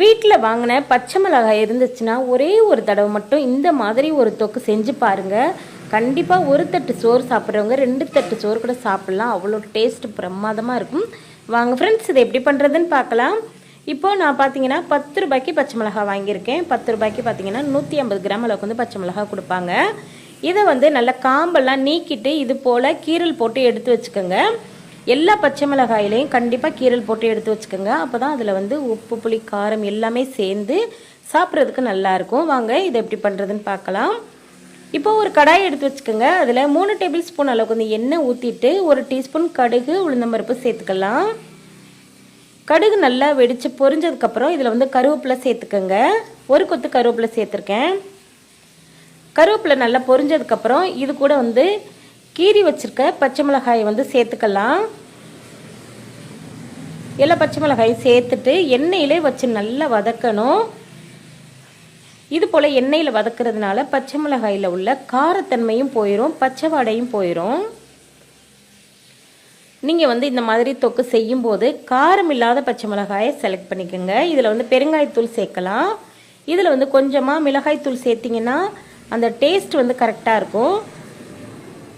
வீட்டில் வாங்கின பச்சை மிளகாய் இருந்துச்சுன்னா ஒரே ஒரு தடவை மட்டும் இந்த மாதிரி ஒரு தொக்கு செஞ்சு பாருங்க. கண்டிப்பாக ஒரு தட்டு சோறு சாப்பிட்றவங்க ரெண்டு தட்டு சோறு கூட சாப்பிட்லாம். அவ்வளோ டேஸ்ட் பிரமாதமாக இருக்கும். வாங்க ஃப்ரெண்ட்ஸ் இதை எப்படி பண்ணுறதுன்னு பார்க்கலாம். இப்போது நான் பார்த்தீங்கன்னா பத்து ரூபாய்க்கு பச்சை மிளகாய் வாங்கியிருக்கேன். பத்து ரூபாய்க்கு பார்த்தீங்கன்னா நூற்றி ஐம்பது கிராம் அளவுக்கு வந்து பச்சை மிளகாய் கொடுப்பாங்க. இதை வந்து நல்லா காம்பெல்லாம் நீக்கிட்டு இது போல் கீரல் போட்டு எடுத்து வச்சுக்கோங்க. எல்லா பச்சை மிளகாயிலையும் கண்டிப்பாக கீரல் போட்டு எடுத்து வச்சுக்கோங்க. அப்போ தான் அதில் வந்து உப்பு புளி காரம் எல்லாமே சேர்ந்து சாப்பிட்றதுக்கு நல்லாயிருக்கும் வாங்க இதை எப்படி பண்ணுறதுன்னு பார்க்கலாம். இப்போ ஒரு கடாய் எடுத்து வச்சுக்கோங்க. அதில் மூணு டேபிள் ஸ்பூன் அளவுக்கு வந்து எண்ணெய் ஊற்றிட்டு ஒரு டீஸ்பூன் கடுகு உளுந்தம்பருப்பு சேர்த்துக்கலாம். கடுகு நல்லா வெடித்து பொரிஞ்சதுக்கப்புறம் இதில் வந்து கருவேப்பிலை சேர்த்துக்கோங்க. ஒரு கொத்து கருவேப்பிலை சேர்த்துருக்கேன். கருவேப்பிலை நல்லா பொரிஞ்சதுக்கப்புறம் இது கூட வந்து கீறி வச்சுருக்க பச்சை மிளகாயை வந்து சேர்த்துக்கலாம். எல்லா பச்சை மிளகாயும் சேர்த்துட்டு எண்ணெயிலே வச்சு நல்லா வதக்கணும். இது போல் எண்ணெயில் வதக்கிறதுனால பச்சை மிளகாயில் உள்ள காரத்தன்மையும் போயிடும் பச்சை வாடையும் போயிடும் நீங்கள் வந்து இந்த மாதிரி தொக்கு செய்யும்போது காரம் இல்லாத பச்சை மிளகாயை செலக்ட் பண்ணிக்கோங்க. இதில் வந்து பெருங்காயத்தூள் சேர்க்கலாம். இதில் வந்து கொஞ்சமாக மிளகாய்த்தூள் சேர்த்திங்கன்னா அந்த டேஸ்ட் வந்து கரெக்டாக இருக்கும்.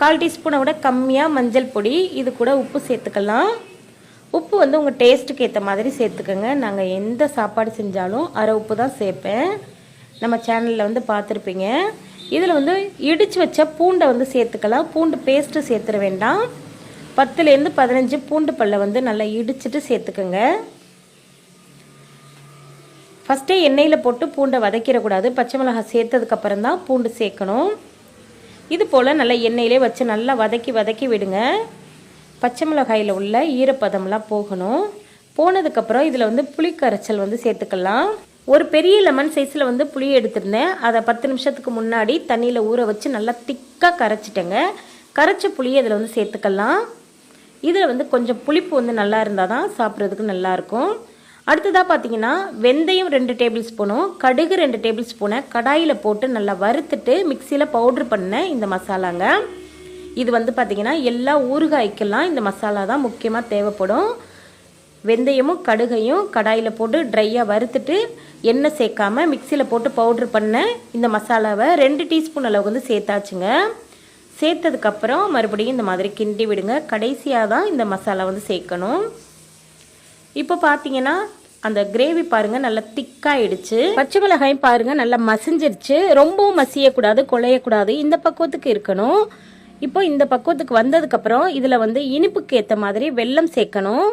கால் டீஸ்பூனை விட கம்மியாக மஞ்சள் பொடி இது கூட உப்பு சேர்த்துக்கலாம். உப்பு வந்து உங்கள் டேஸ்ட்டுக்கு ஏற்ற மாதிரி சேர்த்துக்கோங்க. நாங்கள் எந்த சாப்பாடு செஞ்சாலும் அரை உப்பு தான் சேர்ப்பேன். நம்ம சேனலில் வந்து பார்த்துருப்பீங்க. இதில் வந்து இடித்து வச்ச பூண்டை வந்து சேர்த்துக்கலாம். பூண்டு பேஸ்ட்டு சேர்த்துட வேண்டாம். பத்துலேருந்து பதினஞ்சு பூண்டு பல்லை வந்து நல்லா இடிச்சிட்டு சேர்த்துக்கோங்க. ஃபஸ்ட்டே எண்ணெயில் போட்டு பூண்டை வதக்கிடக்கூடாது. பச்சை மிளகாய் சேர்த்ததுக்கப்புறம் தான் பூண்டு சேர்க்கணும். இது போல் நல்லா எண்ணெயிலே வச்சு நல்லா வதக்கி வதக்கி விடுங்க. பச்சை மிளகாயில் உள்ள ஈரப்பதம்லாம் போகணும். போனதுக்கப்புறம் இதில் வந்து புளி கரைச்சல் வந்து சேர்த்துக்கலாம். ஒரு பெரிய லெமன் சைஸில் வந்து புளி எடுத்திருந்தேன். அதை பத்து நிமிஷத்துக்கு முன்னாடி தண்ணியில் ஊற வச்சு நல்லா திக்காக கரைச்சிட்டேங்க. கரைச்ச புளியை இதில் வந்து சேர்த்துக்கலாம். இதில் வந்து கொஞ்சம் புளிப்பு வந்து நல்லா இருந்தால் தான் சாப்பிட்றதுக்கு நல்லாயிருக்கும் அடுத்ததாக பார்த்தீங்கன்னா வெந்தயம் ரெண்டு டேபிள் ஸ்பூனும் கடுகு ரெண்டு டேபிள் ஸ்பூனை கடாயில் போட்டு நல்லா வறுத்துட்டு மிக்சியில் பவுட்ரு பண்ண இந்த மசாலாங்க. இது வந்து பார்த்திங்கன்னா எல்லா ஊறுகாய்க்கெல்லாம் இந்த மசாலா தான் முக்கியமாக தேவைப்படும். வெந்தயமும் கடுகையும் கடாயில் போட்டு ட்ரையாக வறுத்துட்டு எண்ணெய் சேர்க்காம மிக்சியில் போட்டு பவுட்ரு பண்ண இந்த மசாலாவை ரெண்டு டீஸ்பூன் அளவு வந்து சேர்த்தாச்சுங்க. சேர்த்ததுக்கப்புறம் மறுபடியும் இந்த மாதிரி கிண்டி விடுங்க. கடைசியாக தான் இந்த மசாலா வந்து சேர்க்கணும். இப்போ பார்த்தீங்கன்னா அந்த கிரேவி பாருங்க நல்லா திக்காயிடுச்சு. பச்சை மிளகாயும் பாருங்கள் நல்லா மசிஞ்சிருச்சு. ரொம்பவும் மசியக்கூடாது குழையக்கூடாது. இந்த பக்குவத்துக்கு இருக்கணும். இப்போ இந்த பக்குவத்துக்கு வந்ததுக்கப்புறம் இதில் வந்து இனிப்புக்கு ஏற்ற மாதிரி வெல்லம் சேர்க்கணும்.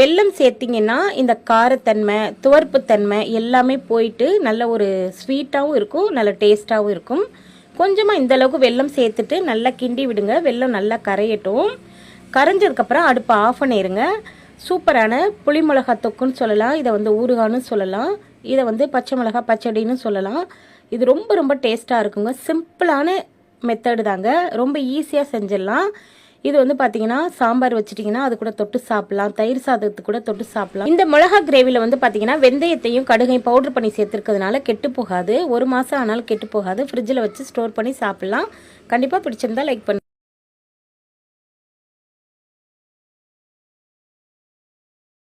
வெல்லம் சேர்த்திங்கன்னா இந்த காரத்தன்மை துவர்ப்புத்தன்மை எல்லாமே போயிட்டு நல்ல ஒரு ஸ்வீட்டாகவும் இருக்கும் நல்ல டேஸ்ட்டாகவும் இருக்கும். கொஞ்சமாக இந்த அளவுக்கு வெல்லம் சேர்த்துட்டு நல்லா கிண்டி விடுங்க. வெல்லம் நல்லா கரையட்டும். கரைஞ்சதுக்கப்புறம் அடுப்பை ஆஃப் பண்ணிடுங்க சூப்பரான புளி மிளகா தொக்குன்னு சொல்லலாம். இதை வந்து ஊறுகான்னு சொல்லலாம். இதை வந்து பச்சை மிளகா பச்சடின்னு சொல்லலாம். இது ரொம்ப ரொம்ப டேஸ்ட்டாக இருக்குங்க. சிம்பிளான மெத்தடு தாங்க. ரொம்ப ஈஸியாக செஞ்சிடலாம். இது வந்து பார்த்தீங்கன்னா சாம்பார் வச்சுட்டிங்கன்னா அது கூட தொட்டு சாப்பிடலாம். தயிர் சாதத்துக்கு கூட தொட்டு சாப்பிடலாம். இந்த மிளகா கிரேவியில் வந்து பார்த்தீங்கன்னா வெந்தயத்தையும் கடுகையும் பவுடர் பண்ணி சேர்த்துருக்கிறதுனால கெட்டு போகாது. ஒரு மாதம் ஆனாலும் கெட்டு போகாது. ஃப்ரிட்ஜில் வச்சு ஸ்டோர் பண்ணி சாப்பிடலாம். கண்டிப்பாக பிடிச்சிருந்தா லைக் பண்ணு